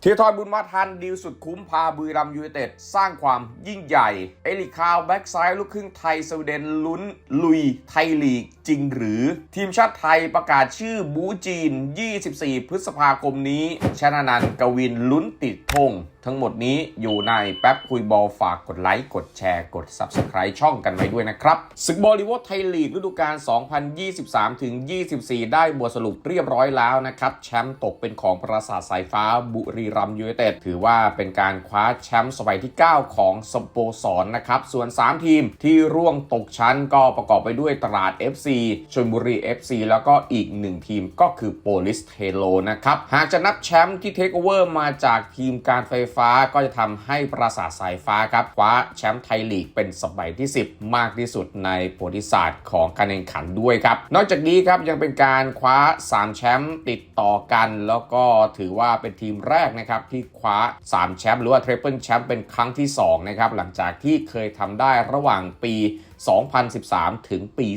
เทียทรบุญมาทันดีลสุดคุ้มพาบุรีรัมยูไนเต็ดสร้างความยิ่งใหญ่ เอลิคาวแบ็กซ้ายลูกครึ่งไทยสวีเดนลุ้น ลุยไทยลีกจริงหรือ ทีมชาติไทยประกาศชื่อบูจีน 24 พฤษภาคมนี้ชนะนันกวินลุ้นติดธง ทั้งหมดนี้อยู่ในแป๊บคุยบอลฝากกดไลค์กดแชร์กด Subscribe ช่องกันไว้ด้วยนะครับศึกบอลลีวอดไทยลีกฤดูกาล 2023 ถึง 24 ได้บทสรุปเรียบร้อยแล้วนะครับ แชมป์ตกเป็นของปราสาทสายฟ้าบุรีรัมยูไนเต็ดถือว่าเป็นการคว้าแชมป์สมัยที่ 9 ของสโปสรนะครับ ส่วน 3 ทีมที่ร่วงตกชั้นก็ประกอบไปด้วยตราด FC ชลบุรี FC แล้วก็อีก 1 ทีมก็คือโปลิสเทโลนะครับ หากจะนับแชมป์ที่เทคโอเวอร์มาจากทีมการไฟฟ้าก็จะทำให้ปราสาทสายฟ้าครับคว้าแชมป์ไทยลีกเป็นสมัยที่ 10 มากที่สุดในประวัติศาสตร์ของการแข่งขันด้วยครับ นอกจากนี้ครับยังเป็นการคว้า 3 แชมป์ติดต่อกัน แล้วก็ถือว่าเป็นทีมแรกนะครับที่คว้า 3 แชมป์หรือว่าทริปเปิลแชมป์เป็นครั้งที่2นะครับหลังจากที่เคยทำได้ระหว่างปี 2013 ถึงปี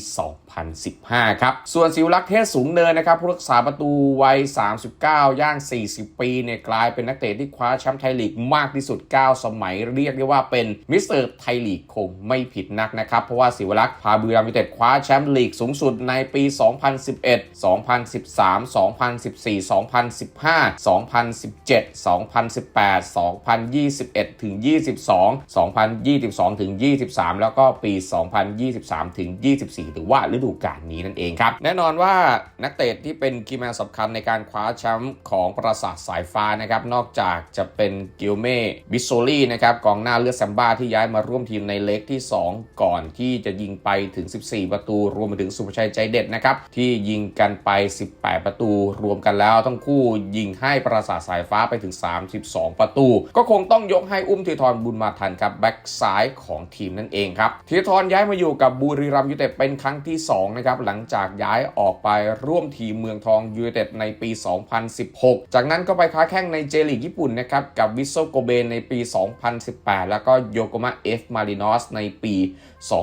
2015 ครับ ส่วนสิวลักษ์เทศสูงเนินนะครับผู้รักษาประตูวัย 39 ย่าง 40 ปีเนี่ยกลายเป็นนักเตะที่คว้าแชมป์ไทยลีกมากที่สุด 9 สมัยเรียกได้ว่าเป็นมิสเตอร์ไทยลีกคงไม่ผิดนักนะครับ เพราะว่าสิวลักษ์พาบุรีรัมย์ยูไนเต็ดคว้าแชมป์ลีกสูงสุดในปี 2011 2013 2014 2015 2017 2018 2021 ถึง 22 2022 ถึง 23 แล้วก็ปี 2 2023 ถึง 24 หรือว่าฤดูกาลนี้นั่นเองครับ แน่นอนว่านักเตะที่เป็นกีแมนสำคัญในการคว้าแชมป์ของปราสาทสายฟ้านะครับ นอกจากจะเป็นกิลเม่บิโซลี่นะครับกองหน้าเลือดแซมบ้าที่ย้ายมาร่วมทีมในเล็กที่ 2 ก่อนที่จะยิงไปถึง 14 ประตู รวมไปถึงสุภชัยใจเด็ดนะครับ ที่ยิงกันไป 18 ประตู รวมกันแล้วทั้งคู่ยิงให้ปราสาทสายฟ้าไปถึง 32 ประตู ก็คงต้องยกให้อุ้มธีทรบุญมาทันครับแบ็กซ้ายของทีมนั่นเองครับธีทรย้ายมาอยู่กับบุรีรัมย์ยูเต็ดเป็นครั้งที่2นะครับหลังจากย้ายออกไปร่วมทีมเมืองทองยูเต็ดในปี 2016 จากนั้นก็ไปค้าแข้งในเจลีกญี่ปุ่นนะครับกับวิโซโกเบนในปี 2018 แล้วก็โยโกมาเอฟมารินอสในปี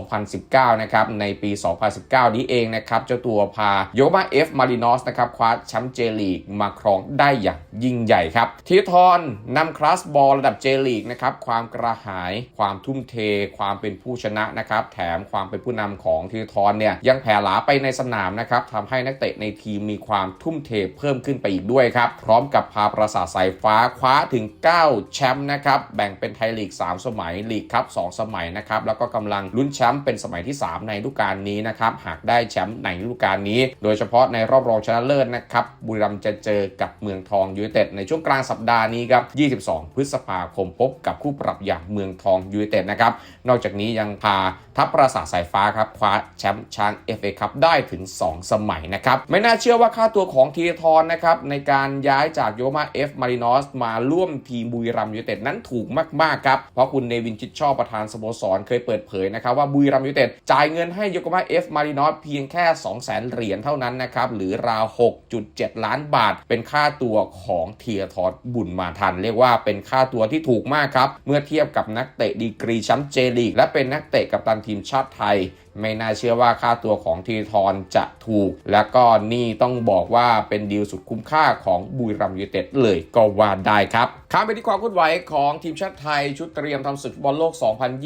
2019 นะครับในปี 2019 นี้เองนะครับเจ้าตัวพาโยโกมาเอฟมารินอสนะครับคว้าแชมป์เจลีกมาครองได้อย่างยิ่งใหญ่ครับทีทอนนำคลาสบอลระดับเจลีกนะครับความกระหาย ความทุ่มเท ความเป็นผู้ชนะนะครับแถมความเป็นผู้นำของทีทอนเนี่ยยังแผ่หลาไปในสนามนะครับทำให้นักเตะในทีมมีความทุ่มเทเพิ่มขึ้นไปอีกด้วยครับพร้อมกับพาประสาทสายฟ้าคว้าถึง 9 แชมป์นะครับแบ่งเป็นไทยลีก 3 สมัยลีกคัพ2สมัยนะครับแล้วก็กำลังลุ้นแชมป์เป็นสมัยที่ 3 ในฤดูกาลนี้นะครับหากได้แชมป์ในฤดูกาลนี้ โดยเฉพาะในรอบรองชนะเลิศนะครับบุรีรัมย์จะเจอกับเมืองทองยูไนเต็ดในช่วงกลางสัปดาห์นี้ครับ 22 พฤษภาคมพบกับคู่ปรับอย่างเมืองทองยูไนเต็ดนะครับนอกจากนี้ยังพาทัพประสาทสายฟ้าครับคว้าแชมป์ช้าง FA คัพได้ถึง 2 สมัยนะครับ ไม่น่าเชื่อว่าค่าตัวของทีทรนะครับในการย้ายจากโยมาเอฟมารินอสมาร่วมทีมบุรีรัมย์ยูเต็ดนั้นถูกมาก ๆ ครับ เพราะคุณเนวินชิดชอบประธานสโมสรเคยเปิดเผยนะครับว่าบุรีรัมย์ยูเต็ดจ่ายเงินให้โยมาเอฟมารินอสเพียงแค่ 200,000 เหรียญเท่านั้นนะครับหรือราว 6.7 ล้านบาท เป็นค่าตัวของเทียทอดบุญมาทัน เรียกว่าเป็นค่าตัวที่ถูกมากครับเมื่อเทียบกับนักเตะดีกรีแชมป์เจลีกและเป็นนักเตะกัปตันทีมชาติไทย ไม่น่าเชื่อว่าค่าตัวของทีทรจะถูก และก็นี่ต้องบอกว่าเป็นดีลสุดคุ้มค่าของบุรีรัมยูเต็ดเลยก็ว่าได้ครับข้ามไปที่ความเคลื่อนไหวของทีมชาติไทย ชุดเตรียมทำศึกบอลโลก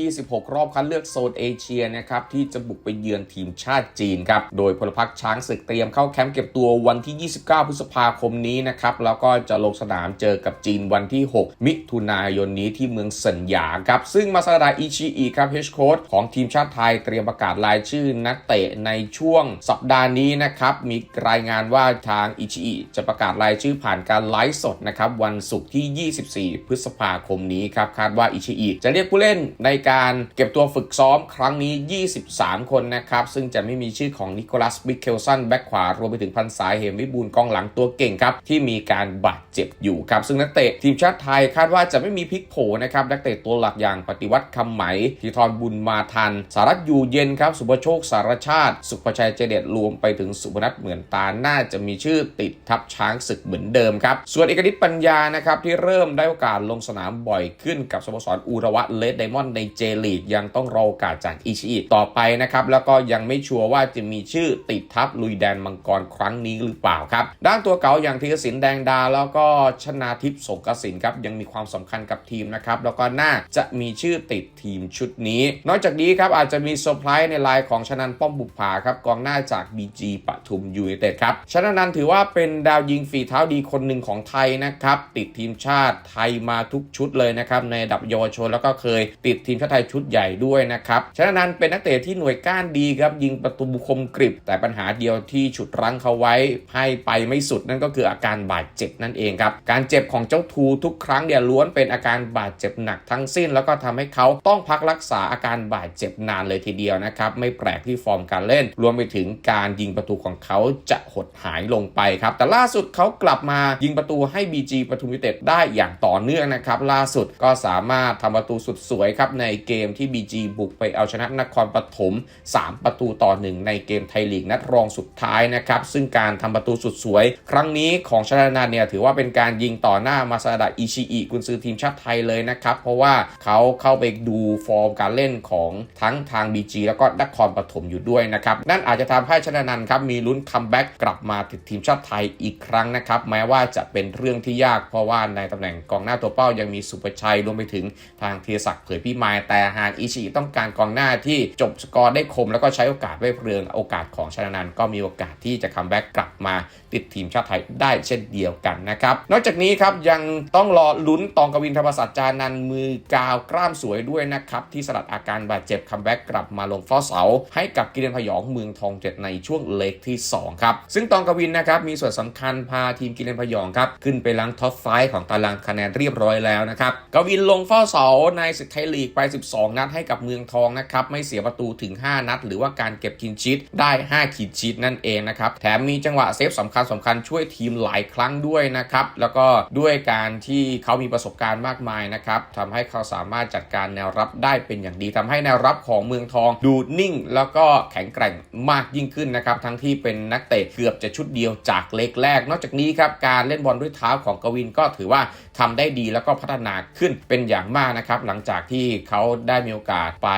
2026 รอบคัดเลือกโซนเอเชียนะครับที่จะบุกไปเยือนทีมชาติจีนครับโดยพลพรรคช้างศึกเตรียมเข้าแคมป์เก็บตัววันที่ 29 พฤษภาคมนี้นะครับแล้วก็จะลงสนามเจอกับจีนวันที่ 6 มิถุนายนนี้ที่เมืองเซินหยาครับซึ่งมาซาดาอิชิอิครับเฮชโค้ดของทีมชาติไทยเตรียมประกาศรายชื่อนักเตะในช่วงสัปดาห์นี้นะครับมีรายงานว่าทางอิชิอิจะประกาศรายชื่อผ่านการไลฟ์สดนะครับวันศุกร์ที่ 24 พฤษภาคมนี้ครับคาดว่าอิชิอิจะเรียกผู้เล่นในการเก็บตัวฝึกซ้อมครั้งนี้ 23 คนนะครับซึ่งจะไม่มีชื่อของนิโคลัสบิคเคลสันแบ็คขวารวมไปถึงพันสายเหมวิบูลกองหลังตัวเก่งครับที่มีการบาดเจ็บอยู่ครับซึ่งนักเตะทีมชาติไทยคาดว่าจะไม่มีพลิกโผนะครับนักเตะตัวหลักอย่างปฏิวัติคำไหมธีทรบุญมาทันสารัตอยู่เย็นครับสุภโชคสารชาติ สุภชัยเจเดตรวมไปถึงสุพนัทเหมือนตาน่าจะมีชื่อติดทับช้างศึกเหมือนเดิมครับ ส่วนเอกนิตปัญญานะครับที่เริ่มได้โอกาสลงสนามบ่อยขึ้นกับสโมสรอูระวะเลดไดมอนด์ในเจลีกยังต้องรอโอกาสจากอิชิอิต่อไปนะครับแล้วก็ยังไม่ชัวร์ว่าจะมีชื่อติดทับลุยแดนมังกรครั้งนี้หรือเปล่าครับด้านตัวเก่าอย่างธีรศิลป์แดงดา แล้วก็ชนาทิพย์สงกสินครับยังมีความสำคัญกับทีมนะครับแล้วก็น่าจะมีชื่อติดทีมชุดนี้ นอกจากนี้ครับอาจจะมีเซอร์ไพรส์ในลน์ของชนันป้อมบุปผาครับกองหน้าจาก BG ปทุมยูไนเต็ดครับชนะนันท์ถือว่าเป็นดาวยิงฝีเท้าดีคนหนึ่งของไทยนะครับติดทีมชาติไทยมาทุกชุดเลยนะครับในดับเยาวชนแล้วก็เคยติดทีมชาติไทยชุดใหญ่ด้วยนะครับชนะนันท์เป็นนักเตะที่หน่วยก้านดีครับยิงประตูคมกริบ แต่ปัญหาเดียวที่ฉุดรั้งเขาไว้ให้ไปไม่สุดนั่นก็คืออาการบาดเจ็บนั่นเองครับการเจ็บของเจ้าทูทุกครั้งเนี่ยล้วนเป็นอาการบาดเจ็บหนักทั้งสิ้น แล้วก็ทำให้เขาต้องพักรักษาอาการบาดเจ็บนานเลยทีเดียวนะครับไม่แปลกที่ฟอร์มการเล่น รวมไปถึงการยิงประตูของเขาจะหดหายลงไปครับแต่ล่าสุดเขากลับมายิงประตูให้ BG ปทุมยูเต็ดได้อย่างต่อเนื่องนะครับล่าสุดก็สามารถทำประตูสุดสวยครับในเกมที่ BG บุกไปเอาชนะนครปฐม3 ประตูต่อหนึ่งในเกมไทยลีกนัดรองสุดท้ายนะครับซึ่งการทำประตูสุดสวย ครั้งนี้ของชนะนันเนี่ยถือว่าเป็นการยิงต่อหน้ามาซาดะอิชิอิกุนซือทีมชาติไทยเลยนะครับเพราะว่าเขาเข้าไปดูฟอร์มการเล่นของทั้งทาง BG แล้วก็นครปฐมอยู่ด้วยนะครับ นั่นอาจจะทำให้ชนะนันครับมีลุ้นคัมแบ็กกลับมาติดทีมชาติไทยอีกครั้งนะครับ แม้ว่าจะเป็นเรื่องที่ยากเพราะว่าในตำแหน่งกองหน้าตัวเป้ายังมีสุภชัยรวมไปถึงทางเทียศักดิ์เผยพี่มายแต่หากอิชิต้องการกองหน้าที่จบสกอร์ได้คม แล้วก็ใช้โอกาสไว้เพลิงโอกาสของชนะนันก็มีโอกาสที่จะคัมแบ็กกลับมาติดทีมชาติไทยได้เช่นเดียวกันนะครับ นอกจากนี้ครับยังต้องรอลุ้นตองกวินธรรมศาสตร์จานันมือกาวกล้ามสวยด้วยนะครับที่สลัดอาการบาดเจ็บคัมแบ็กกลับมาลงเฝ้าเสาให้กับกิเลนพยองเมืองทองเจ็ดในช่วงเล็กที่ 2 ครับ ซึ่งตองกวินนะครับมีส่วนสำคัญพาทีมกิเลนพยองครับขึ้นไปลังท็อปไฟของตารางคะแนนเรียบร้อยแล้วนะครับกวินลงเฝ้าเสาในศึกไทยลีกไป 12 นัดให้กับเมืองทองนะครับไม่เสียประตูถึง 5 นัด หรือว่าการเก็บคินชิตได้ 5 ขีดชิตนั่นเองนะครับแถมมีจังหวะเซฟสำคัญสำคัญช่วยทีมหลายครั้งด้วยนะครับแล้วก็ด้วยการที่เขามีประสบการณ์มากมายนะครับทำให้เขาสามารถจัดการแนวรับได้เป็นอย่างดีทำให้แนวรับของเมืองทองดูนิ่ง แล้วก็แข็งแกร่งมากยิ่งขึ้นนะครับ ทั้งที่เป็นนักเตะเกือบจะชุดเดียวจากเล็กแรก นอกจากนี้ครับการเล่นบอลด้วยเท้าของกวินก็ถือว่าทำได้ดีแล้วก็พัฒนาขึ้นเป็นอย่างมากนะครับ หลังจากที่เขาได้มีโอกาสไป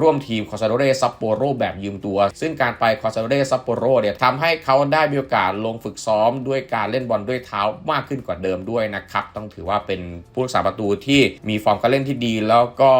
ร่วมทีมคอซาโดเรซัปโปโรแบบยืมตัว ซึ่งการไปคอซาโดเรซัปโปโรเนี่ยทำให้เขาได้มีโอกาสลงฝึกซ้อมด้วยการเล่นบอลด้วยเท้ามากขึ้นกว่าเดิมด้วยนะครับ ต้องถือว่าเป็นผู้รักษาประตูที่มีฟอร์มการเล่นที่ดีแล้วก็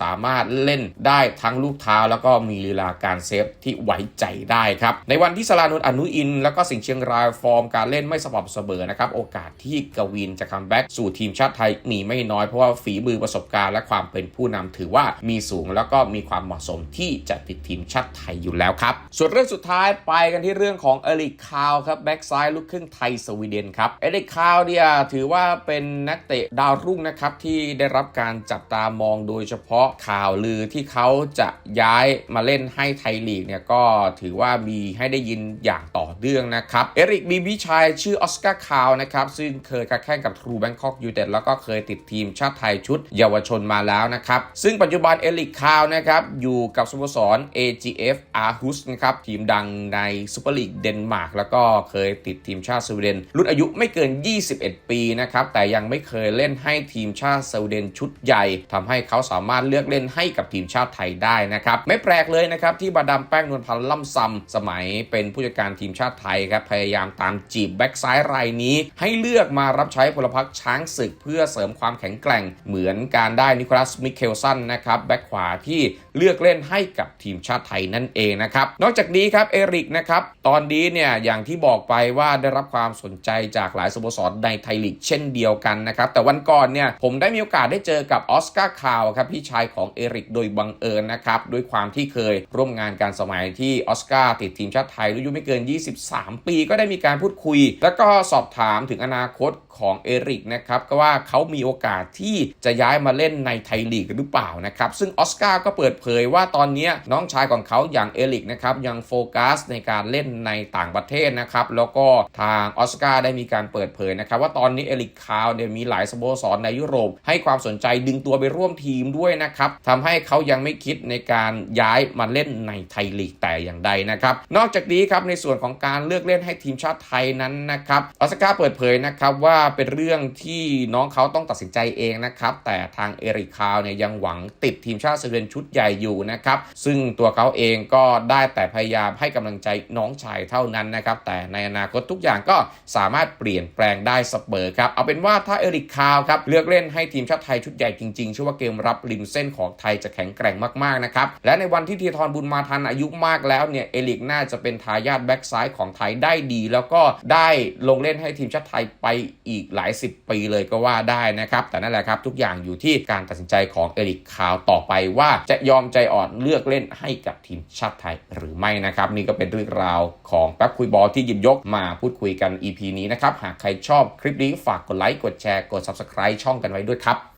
สามารถเล่นได้ทั้งลูกเท้า แล้วก็มีลีลาการเซฟที่ไว้ใจได้ครับ ในวันที่สลานุนอนุอิน แล้วก็สิงเชียงรายฟอร์มการเล่นไม่สม่ำเสมอนะครับ โอกาสที่กวินจะคัมแบ็กสู่ทีมชาติไทยมีไม่น้อยเพราะว่าฝีมือประสบการณ์และความเป็นผู้นำถือว่ามีสูงแล้วก็มีความเหมาะสมที่จะติดทีมชาติไทยอยู่แล้วครับ ส่วนเรื่องสุดท้ายไปกันที่เรื่องของเอริกคาวครับแบ็กซ้ายลูกครึ่งไทยสวีเดนครับเอริกคาวเนี่ยถือว่าเป็นนักเตะดาวรุ่งนะครับที่ได้รับการจับตามองโดยเฉพาะข่าวลือที่เขาจะย้ายมาเล่นให้ไทยลีกเนี่ยก็ถือว่ามีให้ได้ยินอย่างต่อเนื่องนะครับ เอริกมีพี่ชายชื่อออสการ์คาวนะครับซึ่งเคยค้าแข่งกับทรูแบงคอกยูเต็ดแล้วก็เคยติดทีมชาติไทยชุดเยาวชนมาแล้วนะครับ ซึ่งปัจจุบันเอริกคาวนะครับอยู่กับสโมสร AGF Aarhus นะครับทีมดังในซูเปอร์ลีกเดนมาร์กแล้วก็เคยติดทีมชาติสวีเดนรุ่นอายุไม่เกิน 21 ปีนะครับแต่ยังไม่เคยเล่นให้ทีมชาติสวีเดนชุดใหญ่ทำให้เขาสามารถเลือกเล่นให้กับทีมชาติไทยได้นะครับไม่แปลกเลยนะครับที่บาดามแป้งนวลพันธ์ล่ำซำสมัยเป็นผู้จัดการทีมชาติไทยครับพยายามตามจีบแบ็กซ้ายรายนี้ ให้เลือกมารับใช้พลพรรคช้างศึกเพื่อเสริมความแข็งแกร่ง เหมือนการได้นิโคลัสมิเคลสันนะครับแบ็กขวาที่ เลือกเล่นให้กับทีมชาติไทยนั่นเองนะครับ นอกจากนี้ครับเอริกนะครับตอนนี้เนี่ยอย่างที่บอกไปว่าได้รับความสนใจจากหลายสโมสรในไทยลีกเช่นเดียวกันนะครับแต่วันก่อนเนี่ยผมได้มีโอกาสได้เจอกับออสการ์คาวครับพี่ชายของเอริกโดยบังเอิญนะครับด้วยความที่เคยร่วมงานการสมัยที่ออสการ์ติดทีมชาติไทยอายุไม่เกิน 23 ปีก็ได้มีการพูดคุย แล้วก็สอบถามถึงอนาคตของเอริกนะครับก็ว่าเขามีโอกาสที่จะย้ายมาเล่นในไทยลีกหรือเปล่านะครับซึ่งออสการ์ก็เปิดเผผยว่าตอนนี้น้องชายของเขาอย่างเอริกนะครับยังโฟกัสในการเล่นในต่างประเทศนะครับแล้วก็ทางออสการ์ได้มีการเปิดเผยนะครับว่าตอนนี้เอริกคาวเนี่ยมีหลายสโมสรในยุโรป ให้ความสนใจดึงตัวไปร่วมทีมด้วยนะครับทำให้เขายังไม่คิดในการย้ายมาเล่นในไทยลีกแต่อย่างใดนะครับนอกจากนี้ครับในส่วนของการเลือกเล่นให้ทีมชาติไทยนั้นนะครับออสการ์เปิดเผยนะครับว่าเป็นเรื่องที่น้องเขาต้องตัดสินใจเองนะครับแต่ทางเอริกคาวเนี่ยยังหวังติดทีมชาติสวีเดนชุดใหญ่อยู่นะครับซึ่งตัวเขาเองก็ได้แต่พยายามให้กำลังใจน้องชายเท่านั้นนะครับแต่ในอนาคตทุกอย่างก็สามารถเปลี่ยนแปลงได้เสมอครับเอาเป็นว่าถ้าเอริกคาวครับเลือกเล่นให้ทีมชาติไทยชุดใหญ่จริงๆเชื่อว่าเกมรับริมเส้นของไทยจะแข็งแกร่งมากๆนะครับและในวันที่ธีทรบุญมาทันอายุมากแล้วเนี่ยเอริกน่าจะเป็นทายาทแบ็กซ้ายของไทยได้ดี แล้วก็ได้ลงเล่นให้ทีมชาติไทยไปอีกหลายสิบปีเลยก็ว่าได้นะครับแต่นั่นแหละครับทุกอย่างอยู่ที่การตัดสินใจของเอริกคาวต่อไปว่าจะยอมมใจอ่อนเลือกเล่นให้กับทีมชาติไทยหรือไม่นะครับ นี่ก็เป็นเรื่องราวของแป๊บคุยบอลที่หยิบยกมาพูดคุยกัน EP นี้นะครับ หากใครชอบคลิปนี้ฝากกดไลค์กดแชร์กด Subscribe ช่องกันไว้ด้วยครับ